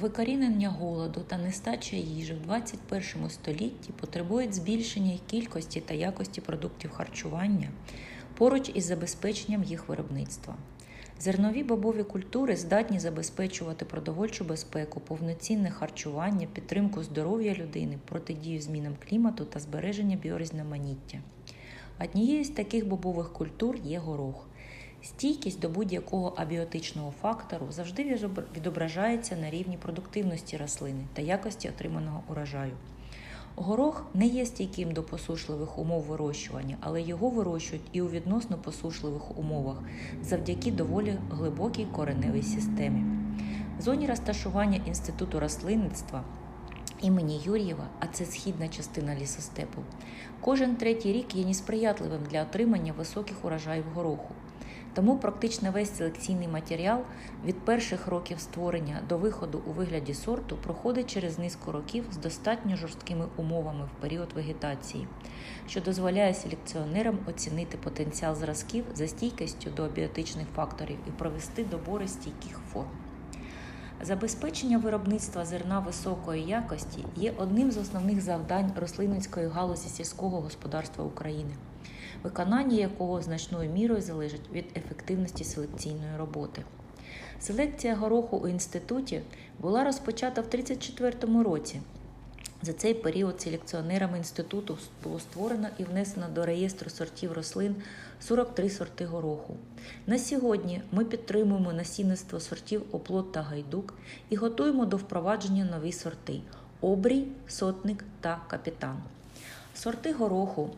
Викорінення голоду та нестача їжі в 21 столітті потребують збільшення кількості та якості продуктів харчування поруч із забезпеченням їх виробництва. Зернові бобові культури здатні забезпечувати продовольчу безпеку, повноцінне харчування, підтримку здоров'я людини, протидію змінам клімату та збереження біорізноманіття. Однією з таких бобових культур є горох. Стійкість до будь-якого абіотичного фактору завжди відображається на рівні продуктивності рослини та якості отриманого урожаю. Горох не є стійким до посушливих умов вирощування, але його вирощують і у відносно посушливих умовах завдяки доволі глибокій кореневій системі. В зоні розташування Інституту рослинництва імені Юр'єва, а це східна частина лісостепу, кожен третій рік є несприятливим для отримання високих урожаїв гороху. Тому практично весь селекційний матеріал від перших років створення до виходу у вигляді сорту проходить через низку років з достатньо жорсткими умовами в період вегетації, що дозволяє селекціонерам оцінити потенціал зразків за стійкістю до абіотичних факторів і провести добори стійких форм. Забезпечення виробництва зерна високої якості є одним з основних завдань рослинницької галузі сільського господарства України, виконання якого значною мірою залежить від ефективності селекційної роботи. Селекція гороху у інституті була розпочата в 1934 році. За цей період селекціонерами інституту було створено і внесено до реєстру сортів рослин 43 сорти гороху. На сьогодні ми підтримуємо насінництво сортів оплот та гайдук і готуємо до впровадження нові сорти обрій, сотник та капітан. Сорти гороху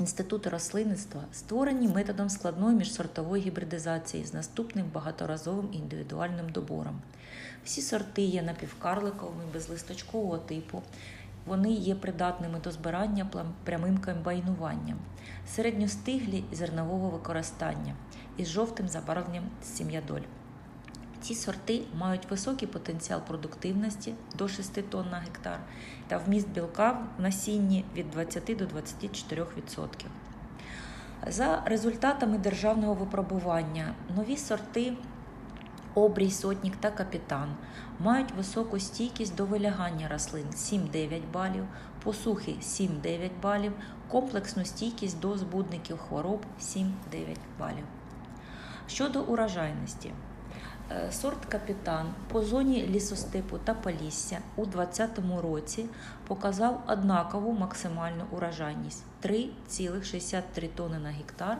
Інституту рослинництва створені методом складної міжсортової гібридизації з наступним багаторазовим індивідуальним добором. Всі сорти є напівкарликовими, безлисточкового типу. Вони є придатними до збирання прямим комбайнуванням, середньостиглі зернового використання із жовтим забарвленням сім'ядоль. Ці сорти мають високий потенціал продуктивності до 6 тонн на гектар та вміст білка в насінні від 20 до 24%. За результатами державного випробування нові сорти обрій, сотник та капітан мають високу стійкість до вилягання рослин 7-9 балів, посухи 7-9 балів, комплексну стійкість до збудників хвороб 7-9 балів. Щодо урожайності, Сорт капітан по зоні лісостепу та полісся у 2020 році показав однакову максимальну урожайність 3,63 тонни на гектар.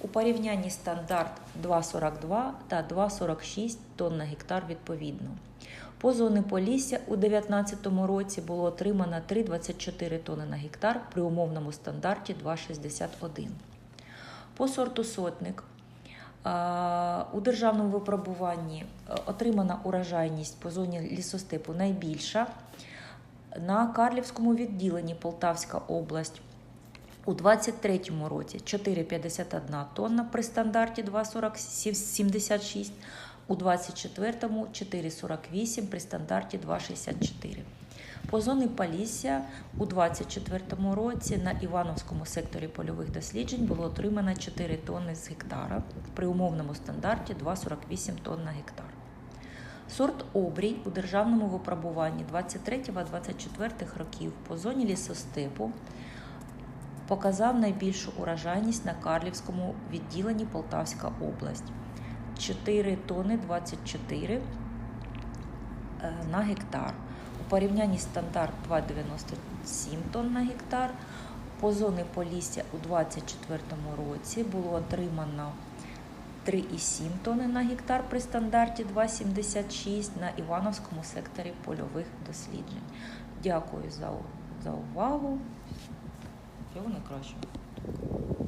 У порівнянні стандарт 2,42 та 2,46 тонн на гектар відповідно. По зоні Полісся у 2019 році було отримано 3,24 тонни на гектар при умовному стандарті 2,61. По сорту сотник у державному випробуванні е, отримана урожайність по зоні лісостепу найбільша. На Карлівському відділенні Полтавська область у 2023 році 4,51 тонна при стандарті 2,76, у 2024 4,48 при стандарті 2,64. По зоні Полісся у 2024 році на Івановському секторі польових досліджень було отримано 4 тонни з гектара при умовному стандарті 2,48 тонн на гектар. Сорт обрій у державному випробуванні 23-24 років по зоні лісостепу показав найбільшу урожайність на Карлівському відділенні Полтавська область 4 тонни 24 е, на гектар. У порівнянні стандарт 2,97 тонн на гектар. По зоні Полісся у 2024 році було отримано 3,7 тонни на гектар при стандарті 2,76 на Івановському секторі польових досліджень. Дякую за, за увагу. Всього найкращого.